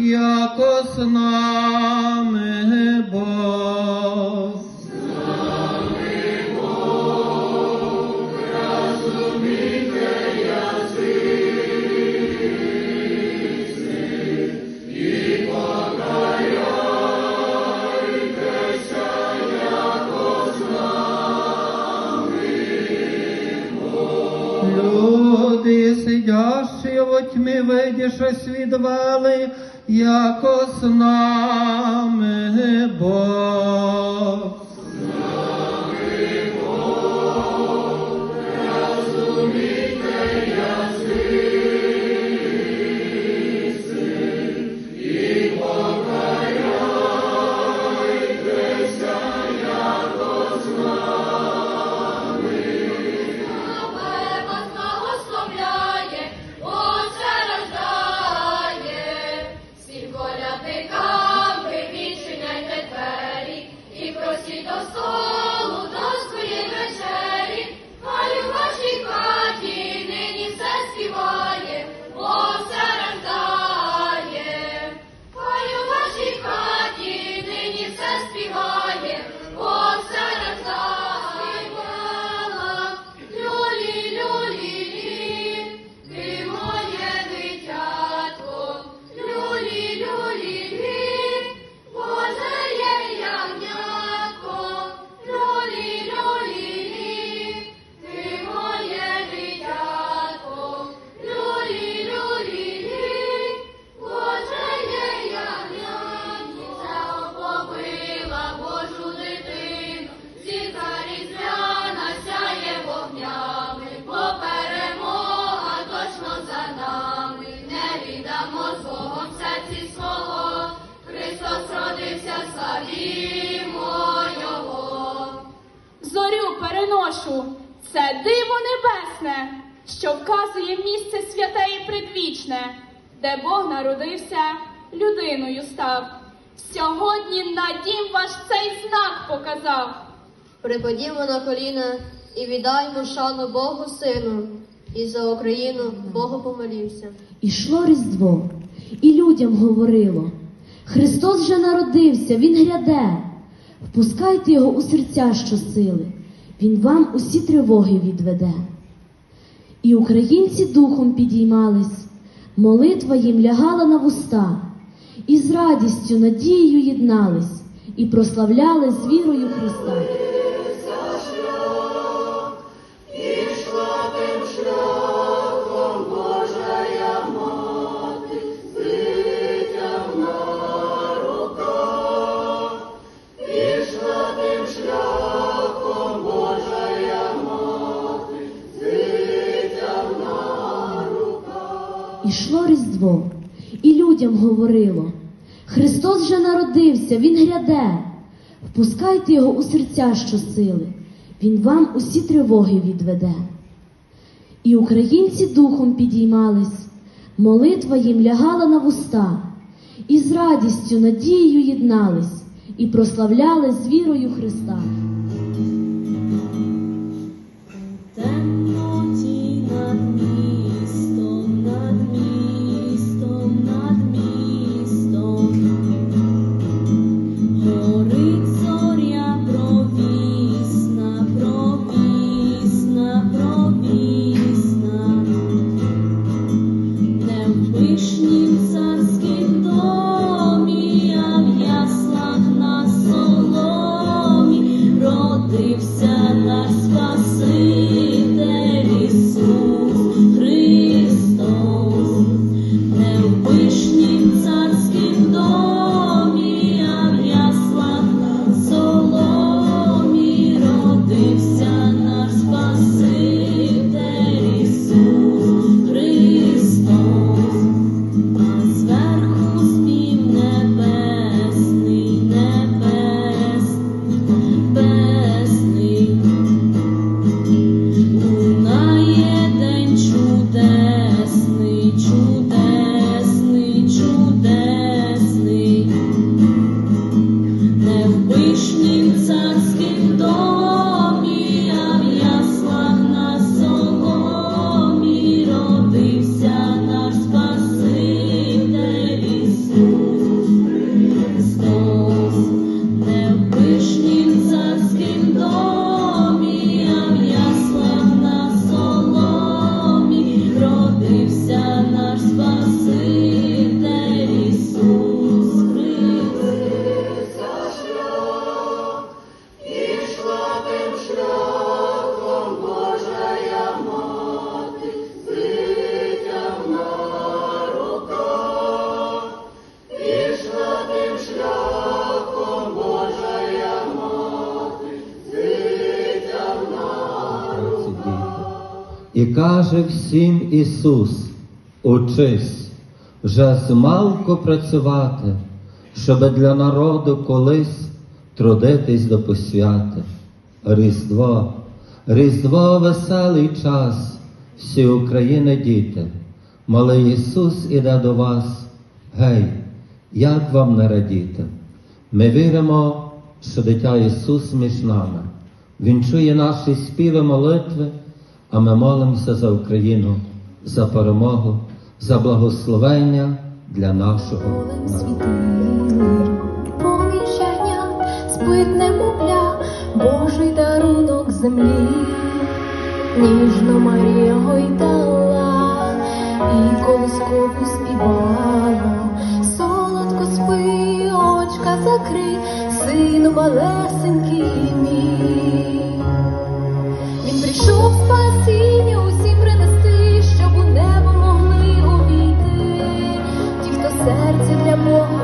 яко з нами Бог. Люди, сидящі во тьмі, видіше свідвали, яко з нами Бог. Народився, людиною став. Сьогодні на дім ваш цей знак показав. Припадімо на коліна і віддаймо шану Богу Сину, і за Україну Богу помолімся. Ішло Різдво, і людям говорило: Христос вже народився, Він гряде. Впускайте його у серця щосили, Він вам усі тривоги відведе. І українці духом підіймались, молитва їм лягала на вуста, і з радістю, надією єднались, і прославляли з вірою Христа. Ішло Різдво, і людям говорило: Христос вже народився, Він гряде. Впускайте його у серця щосили, Він вам усі тривоги відведе. І українці духом підіймались, молитва їм лягала на вуста, і з радістю, надією єднались, і прославляли з вірою Христа. Каже всім Ісус, учись, вже змалку працювати, щоби для народу колись трудитись до посвяти. Різдво, Різдво веселий час, всі України діти, малий Ісус іде до вас, гей, як вам не радіти? Ми віримо, що дитя Ісус між нами. Він чує наші співи молитви, а ми молимося за Україну, за перемогу, за благословення для нашого народу. спить немовля, Божий дарунок землі, ніжно Марія гойдала і колискову співала, солодко спи, очка закрий, сину малесенький мій. Він прийшов know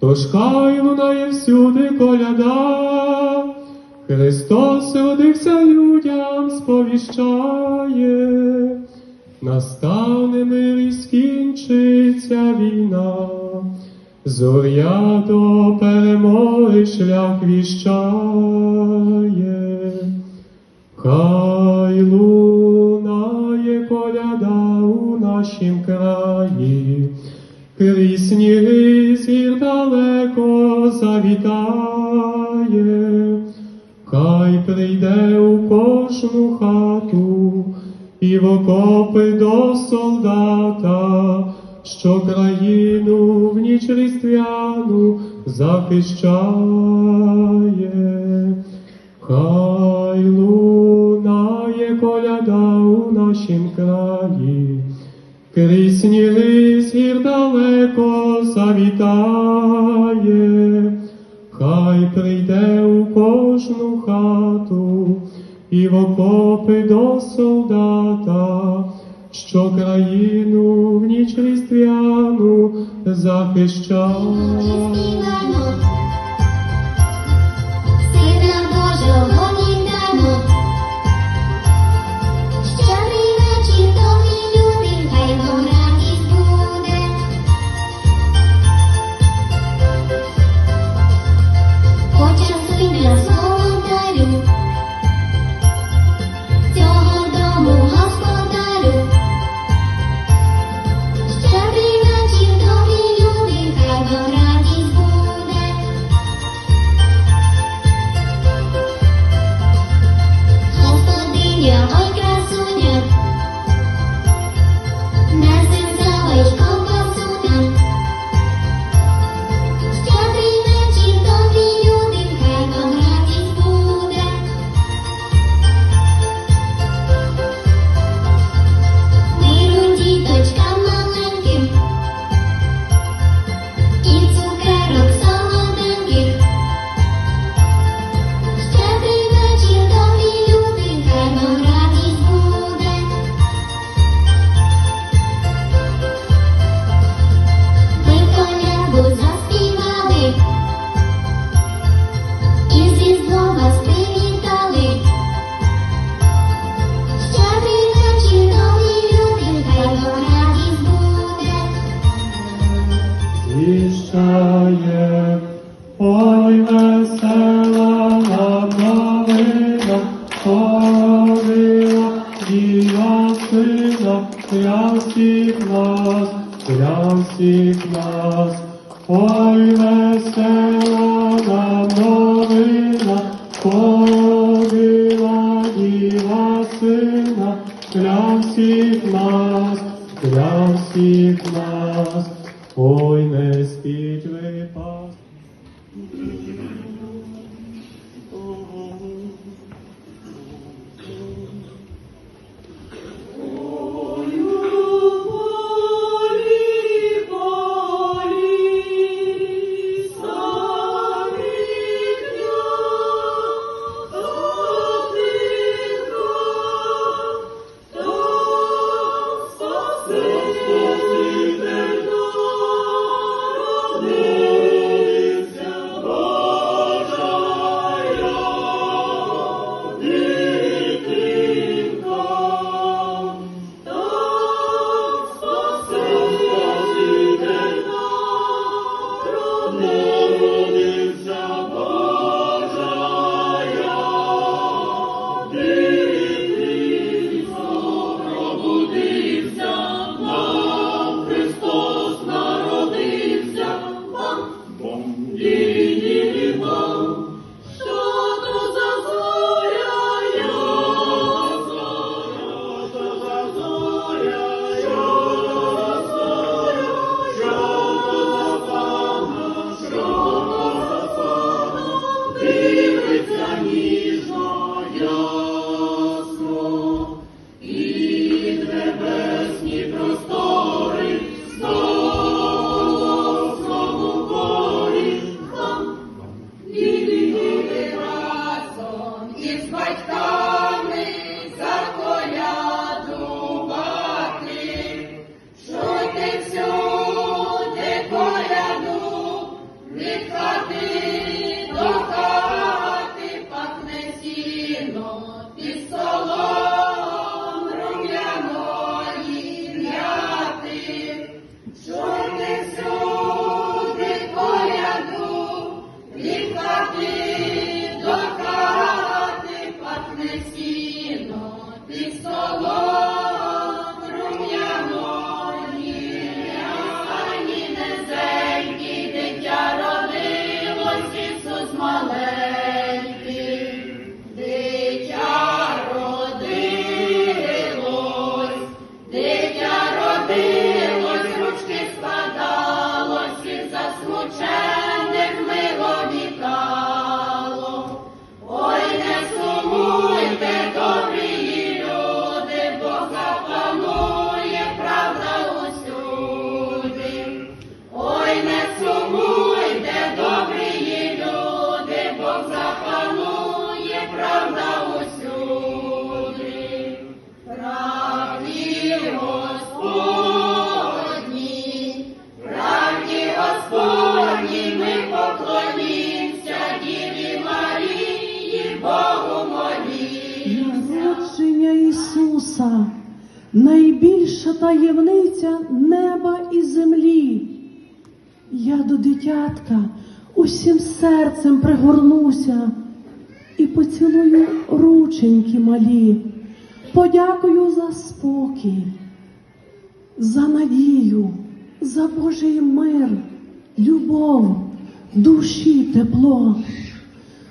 Тож хай лунає всюди коляда, Христос родився людям сповіщає, настане мир і скінчиться війна, зоря до перемоги шлях віщає, хай лунає коляда у нашім краї, крізь сніги сір далеко завітає, хай прийде у кожну хату і в окопи до солдата, що країну в ніч різдвяну захищає. Хай солдата, що країну в ніч різдвяну захищав. Be saw. Таємниця неба і землі. Я до дитятка усім серцем пригорнуся і поцілую рученьки малі, подякую за спокій, за надію, за Божий мир, любов, душі тепло.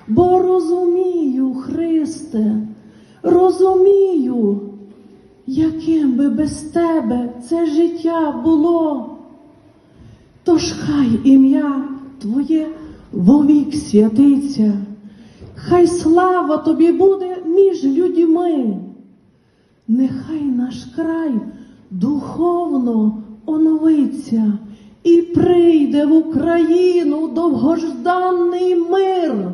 Бо розумію, Христе, розумію, яким би без тебе це життя було. Тож хай ім'я Твоє вовік святиться, хай слава тобі буде між людьми. Нехай наш край духовно оновиться і прийде в Україну довгожданий мир.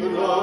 Lord.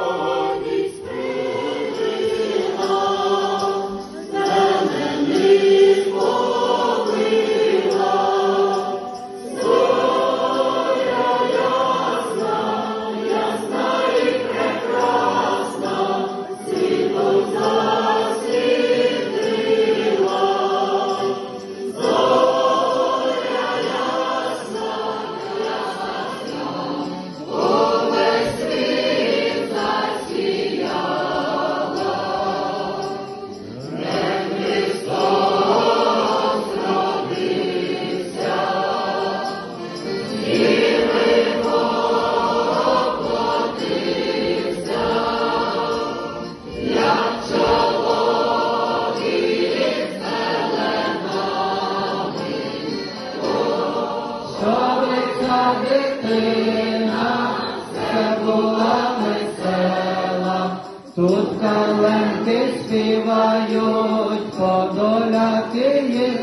Дитина, це була весела. Тут каленки співають, подоляки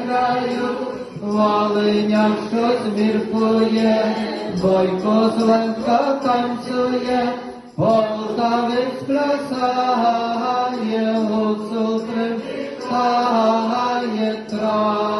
грають, Волиня щось міркує, бойко зленка танцює, полтавець плясає, гуцул привстає трара.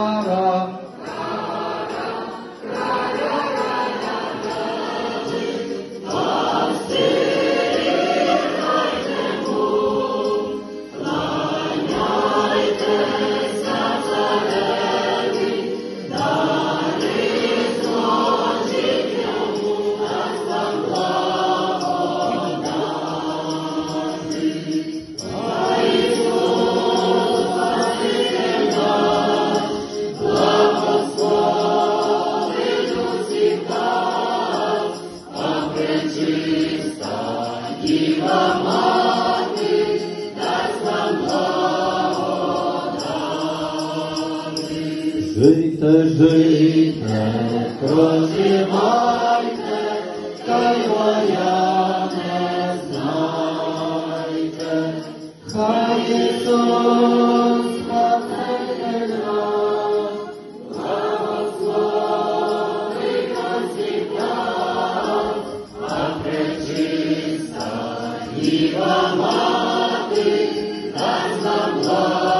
and the Lord.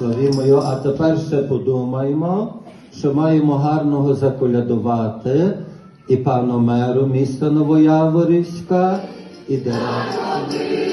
Славімо його. А тепер ще подумаємо, що маємо гарного заколядувати і пану меру міста Новояворівська, і дирекцію.